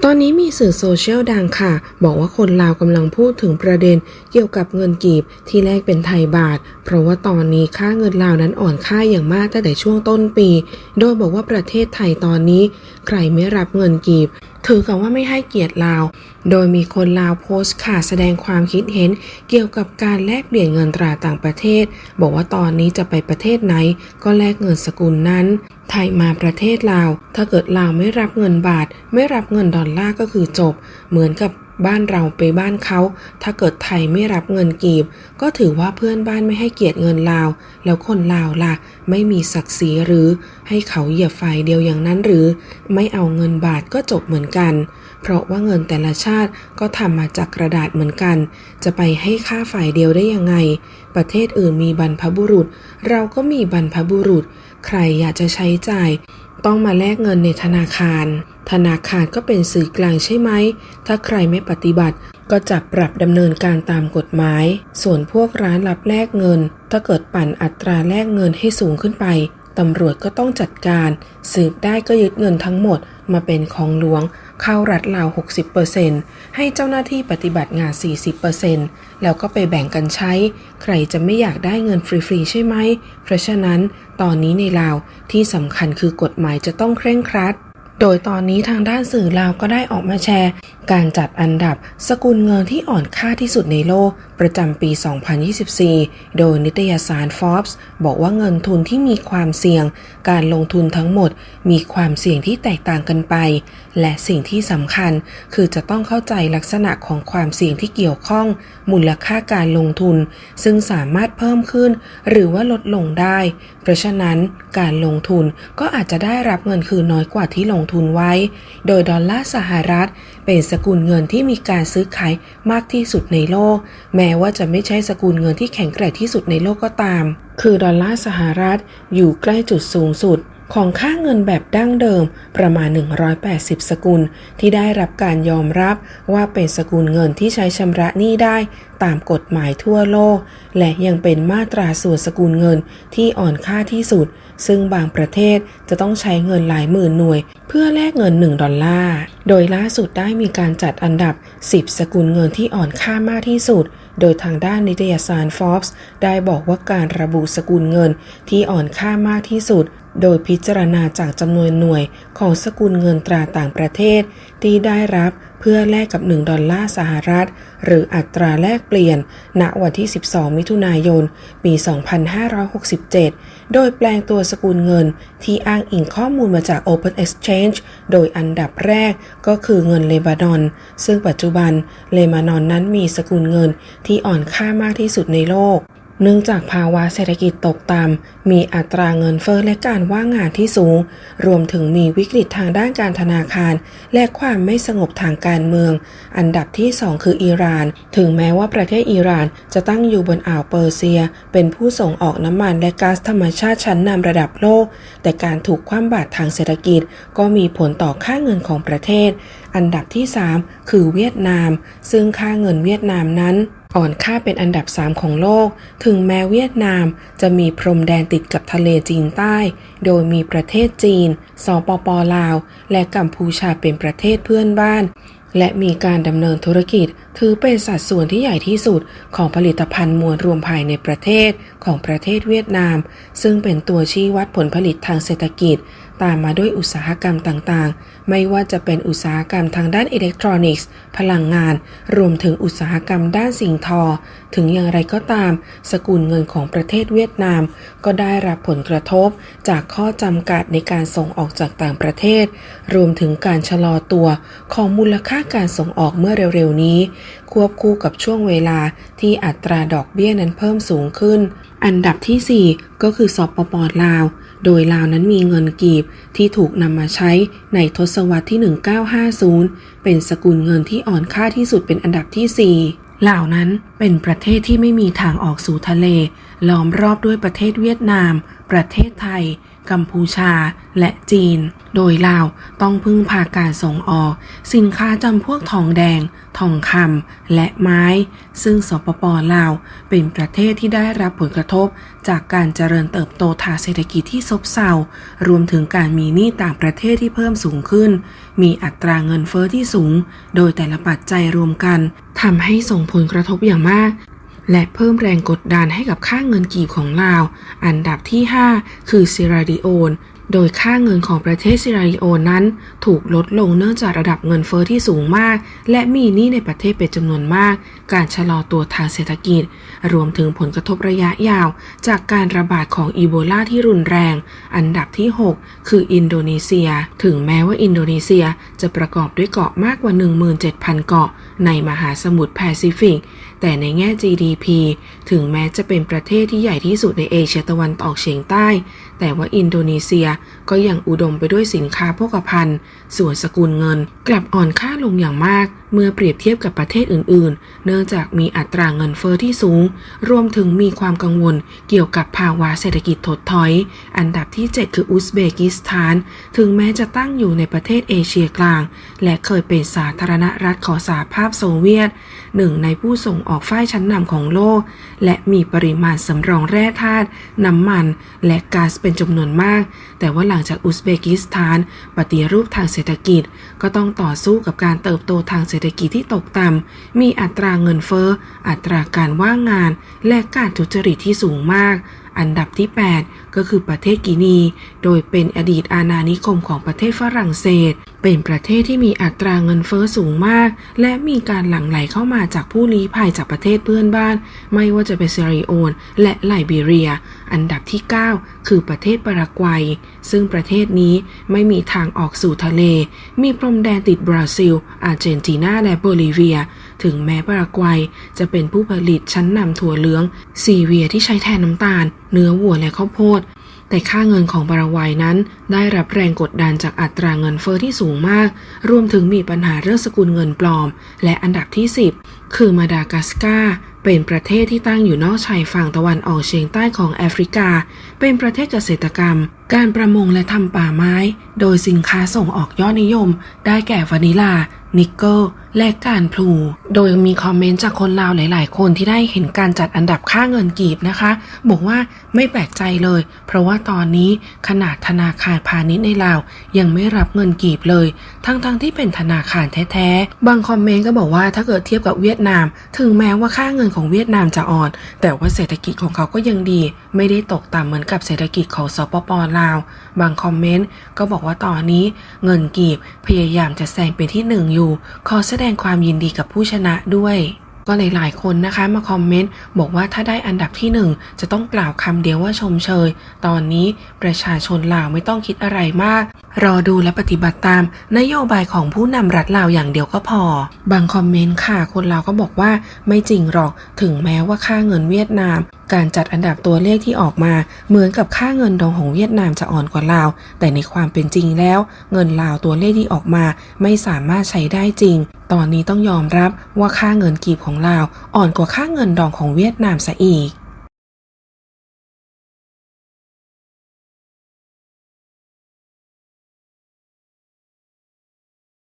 ตอนนี้มีสื่อโซเชียลดังค่ะ บอกว่าคนลาวกำลังพูดถึงประเด็นเกี่ยวกับเงินกีบที่แลกเป็นไทยบาท เพราะว่าตอนนี้ค่าเงินลาวนั้นอ่อนค่าอย่างมากตั้งแต่ช่วงต้นปี โดยบอกว่าประเทศไทยตอนนี้ ใครไม่รับเงินกีบ ถือกับว่าไม่ให้เกียรติลาว โดยมีคนลาวโพสต์ค่ะแสดงความคิดเห็นเกี่ยวกับการแลกเปลี่ยนเงินตราต่างประเทศ บอกว่าตอนนี้จะไปประเทศไหน ก็แลกเงินสกุลนั้น ไทยมาประเทศลาว ถ้าเกิดลาวไม่รับเงินบาท ไม่รับเงินดอลลาร์ก็คือจบ เหมือนกับ บ้านเราไปบ้านเขา ถ้าเกิดไทยไม่รับเงินกีบ ก็ถือว่าเพื่อนบ้านไม่ให้เกียรติเงินลาว แล้วคนลาวล่ะ ไม่มีศักดิ์ศรีหรือ ให้เขาเหยียบไฟเดียวอย่างนั้นหรือ ไม่เอาเงินบาทก็จบเหมือนกัน เพราะว่าเงินแต่ละชาติก็ทำมาจากกระดาษเหมือนกัน จะไปให้ค่าฝ่ายเดียวได้ยังไง ประเทศอื่นมีบรรพบุรุษ เราก็มีบรรพบุรุษ ใครอยากจะใช้จ่าย ต้องมาแลกเงินในธนาคาร ธนาคารก็เป็นสื่อกลางใช่ไหม ถ้าใครไม่ปฏิบัติก็จะปรับดำเนินการตามกฎหมาย ส่วนพวกร้านรับแลกเงิน ถ้าเกิดปั่นอัตราแลกเงินให้สูงขึ้นไปตำรวจก็ต้องจัดการ สืบได้ก็ยึดเงินทั้งหมดมาเป็นของหลวง เข้ารัฐลาว 60%ให้เจ้าหน้าที่ปฏิบัติงาน 40%แล้วก็ไปแบ่งกันใช้ ใครจะไม่อยากได้เงินฟรี ๆ ใช่ไหม เพราะฉะนั้นตอนนี้ในลาวที่สำคัญคือกฎหมายจะต้องเคร่งครัด โดยตอนนี้ทางด้านสื่อลาวก็ได้ออกมาแชร์การจัดอันดับสกุลเงินที่อ่อนค่าที่สุดในโลกประจำปี 2024 โดยนิตยสาร Forbes บอกว่าเงินทุนที่มีความเสี่ยง การลงทุนทั้งหมดมีความเสี่ยงที่แตกต่างกันไป และสิ่งที่สำคัญคือจะต้องเข้าใจลักษณะของความเสี่ยงที่เกี่ยวข้อง มูลค่าการลงทุน ซึ่งสามารถเพิ่มขึ้น หรือว่าลดลงได้ เพราะฉะนั้นการลงทุนก็อาจจะได้รับเงินคืนน้อยกว่าที่ลงทุนไว้ โดยดอลลาร์สหรัฐเป็นสกุลเงินที่มีการซื้อขายมากที่สุดในโลก แม้ว่าจะไม่ใช่สกุลเงินที่แข็งแกร่งที่สุดในโลกก็ตามคือดอลลาร์สหรัฐอยู่ใกล้จุดสูงสุดของค่าเงินแบบดั้งเดิมประมาณ 180 สกุล ที่ได้รับการยอมรับว่าเป็นสกุลเงินที่ใช้ชำระหนี้ได้ตามกฎหมายทั่วโลก และยังเป็นมาตราส่วนสกุลเงินที่อ่อนค่าที่สุด ซึ่งบางประเทศจะต้องใช้เงินหลายหมื่นหน่วย เพื่อแลกเงิน 1 ดอลลาร์ โดยล่าสุดได้มีการจัดอันดับ 10 สกุลเงินที่อ่อนค่ามากที่สุด โดยทางด้านนิตยสาร Forbes ได้บอกว่าการระบุสกุลเงินที่อ่อนค่ามากที่สุด โดยพิจารณาจากจำนวนหน่วยของสกุลเงินตราต่างประเทศที่ได้รับ เพื่อแลกกับ 1 ดอลลาร์สหรัฐ หรืออัตราแลกเปลี่ยน ณ วันที่ 12 มิถุนายน ปี 2567 โดยแปลงตัวสกุลเงินที่อ้างอิงข้อมูลมาจาก Open Exchange โดยอันดับแรกก็คือเงินเลบานอน ซึ่งปัจจุบันเลบานอนนั้นมีสกุลเงินที่อ่อนค่ามากที่สุดในโลก เนื่องจากภาวะเศรษฐกิจตกต่ำมีอัตราเงินเฟ้อและการว่างงานที่สูง รวมถึงมีวิกฤตทางด้านการธนาคาร และความไม่สงบทางการเมือง อันดับที่ 2 คืออิหร่าน ถึงแม้ว่าประเทศอิหร่านจะตั้งอยู่บนอ่าวเปอร์เซีย เป็นผู้ส่งออกน้ำมันและก๊าซธรรมชาติชั้นนำระดับโลก แต่การถูกคว่ำบาตรทางเศรษฐกิจ ก็มีผลต่อค่าเงินของประเทศ อันดับที่ 3 คือเวียดนาม ซึ่งค่าเงินเวียดนามนั้น อ่อนค่าเป็นอันดับ 3 ของโลก ถึงแม้เวียดนามจะมีพรมแดนติดกับทะเลจีนใต้ โดยมีประเทศจีน สปปลาว และกัมพูชาเป็นประเทศเพื่อนบ้าน และมีการดำเนินธุรกิจ ถือเป็นสัดส่วนที่ใหญ่ที่สุดของผลิตภัณฑ์มวลรวมภายในประเทศของประเทศเวียดนาม ซึ่งเป็นตัวชี้วัดผลผลิตทางเศรษฐกิจ ตามมาด้วยอุตสาหกรรมต่างๆ ไม่ว่าจะเป็นอุตสาหกรรมทางด้านอิเล็กทรอนิกส์ พลังงาน รวมถึงอุตสาหกรรมด้านสิ่งทอ ถึงอย่างไรก็ตาม สกุลเงินของประเทศเวียดนาม ก็ได้รับผลกระทบจากข้อจำกัดในการส่งออกจากต่างประเทศ รวมถึงการชะลอตัวของมูลค่าการส่งออกเมื่อเร็วๆนี้ ควบคู่กับช่วงเวลาที่อัตราดอกเบี้ยนั้นเพิ่มสูงขึ้น อันดับที่ 4 ก็คือสปปลาว โดยลาวนั้นมีเงินกีบที่ถูกนำมาใช้ในทศวรรษที่ 1950 เป็นสกุลเงินที่อ่อนค่าที่สุดเป็นอันดับที่4ลาวนั้นเป็นประเทศที่ไม่มีทางออกสู่ทะเล ล้อมรอบด้วยประเทศเวียดนาม ประเทศไทย กัมพูชา และจีน โดยลาวต้องพึ่งพาการส่งออก สินค้าจำพวกทองแดง ทองคำและไม้ ซึ่งสปปลาวเป็นประเทศที่ได้รับผลกระทบ จากการเจริญเติบโตทางเศรษฐกิจที่ซบเซารวมถึงการมีหนี้ต่างประเทศที่เพิ่มสูงขึ้น มีอัตราเงินเฟอ้อที่สูง โดยแต่ละปัจจัยรวมกันทำให้ส่งผลกระทบอย่างมาก และเพิ่มแรงกดดันให้กับค่าเงินกีบของลาว อันดับที่ 5 คือซิราดิโอนโดยค่าเงินของประเทศซิราดิโอนนั้น ถูกลดลงเนื่องจากระดับเงินเฟอ้อที่สูงมาก และมีหนี้ในประเทศเป็นจำนวนมาก การชะลอตัวทางเศรษฐกิจ รวมถึงผลกระทบระยะยาว จากการระบาดของอีโบลาที่รุนแรง อันดับที่ 6 คืออินโดนีเซีย ถึงแม้ว่าอินโดนีเซียจะประกอบด้วยเกาะมากกว่า 17,000 เกาะในมหาสมุทรแปซิฟิก แต่ในแง่ GDP ถึงแม้จะเป็นประเทศที่ใหญ่ที่สุดในเอเชียตะวันออกเฉียงใต้ แต่ว่าอินโดนีเซียก็ยังอุดมไปด้วยสินค้าโภคภัณฑ์ ส่วนสกุลเงิน กลับอ่อนค่าลงอย่างมาก เมื่อเปรียบเทียบกับประเทศอื่น ๆ เนื่องจากมีอัตราเงินเฟอ้อที่สูง รวมถึงมีความกังวลเกี่ยวกับภาวะเศรษฐกิจถดถอย อันดับที่ 7 คืออุซเบกิสถาน ถึงแม้จะตั้งอยู่ในประเทศเอเชียกลาง และเคยเป็นสาธารณรัฐของสหภาพโซเวียต หนึ่งในผู้ส่งออกฝ้ายชั้นนำของโลก และมีปริมาณสำรองแร่ธาตุน้ำมัน และก๊าซเป็นจำนวนมาก แต่ว่าหลังจากอุซเบกิสถาน ปฏิรูปทางเศรษฐกิจ ก็ต้องต่อสู้กับการเติบโตทางเศรษฐฐกิจที่ตกต่ำ มีอัตราเงินเฟ้อ อัตราการว่างงาน และการทุจริตที่สูงมาก อันดับที่ 8 ก็คือประเทศกินี โดยเป็นอดีตอาณานิคมของประเทศฝรั่งเศส เป็นประเทศที่มีอัตราเงินเฟ้อสูงมาก และมีการหลั่งไหลเข้ามาจากผู้ลี้ภัยจากประเทศเพื่อนบ้าน ไม่ว่าจะเป็นเซรีโอน และไลบีเรีย อันดับที่ 9 คือประเทศปารากวัย ซึ่งประเทศนี้ไม่มีทางออกสู่ทะเล มีพรมแดนติดบราซิล อาร์เจนตินา และโบลิเวีย ถึงแม้ปารากวัยจะเป็นผู้ผลิตชั้นนำถั่วเหลือง ซีเวียที่ใช้แทนน้ำตาล เนื้อวัวและข้าวโพดแต่ค่าเงินของปารากวัยนั้น ได้รับแรงกดดันจากอัตราเงินเฟอ้อที่สูงมาก รวมถึงมีปัญหาเรื่องสกุลเงินปลอม และอันดับที่ 10 คือมาดากัสการ์ เป็นประเทศที่ตั้งอยู่นอกชายฝั่งตะวันออกเฉียงใต้ของแอฟริกา เป็นประเทศเกษตรกรรม การประมงและทำป่าไม้ โดยสินค้าส่งออกยอดนิยม ได้แก่วานิลา นิกเกิล และการพลู โดยมีคอมเมนต์จากคนลาวหลาย ๆ คนที่ได้เห็นการจัดอันดับค่าเงินกีบนะคะ บอกว่าไม่แปลกใจเลย เพราะว่าตอนนี้ขนาดธนาคารพาณิชย์ในลาว ยังไม่รับเงินกีบเลย ทั้งๆทที่เป็นธนาคารแท้ ๆ บางคอมเมนต์ก็บอกว่าถ้าเกิดเทียบกับเวียดนาม ถึงแม้ว่าค่าเงินของเวียดนามจะอ่อน แต่ว่าเศรษฐกิจของเขาก็ยังดี ไม่ได้ตกต่ำเหมือนกับเศรษฐกิจของสปปลาว บางคอมเมนต์ก็บอกว่าตอนนี้ เงินกีบพยายามจะแซงเป็นที่หนึ่งอยู่ขอแสดดงความยินดีกับผู้ชนะด้วยก็หลายๆคนนะคะมาคอมเมนต์บอกว่าถ้าได้อันดับที่หนึ่งจะต้องกล่าวคำเดียวว่าชมเชย ตอนนี้ประชาชนลาวไม่ต้องคิดอะไรมาก รอดูและปฏิบัติตาม นโยบายของผู้นำรัฐลาวอย่างเดียวก็พอ บางคอมเมนต์ค่ะ คนลาวก็บอกว่าไม่จริงหรอกถึงแม้ว่าค่าเงินเวียดนาม การจัดอันดับตัวเลขที่ออกมา เหมือนกับค่าเงินดองของเวียดนามจะอ่อนกว่าลาว แต่ในความเป็นจริงแล้ว เงินลาวตัวเลขที่ออกมาไม่สามารถใช้ได้จริง ตอนนี้ต้องยอมรับว่าค่าเงินกีบของลาว อ่อนกว่าค่าเงินดองของเวียดนามซะอีก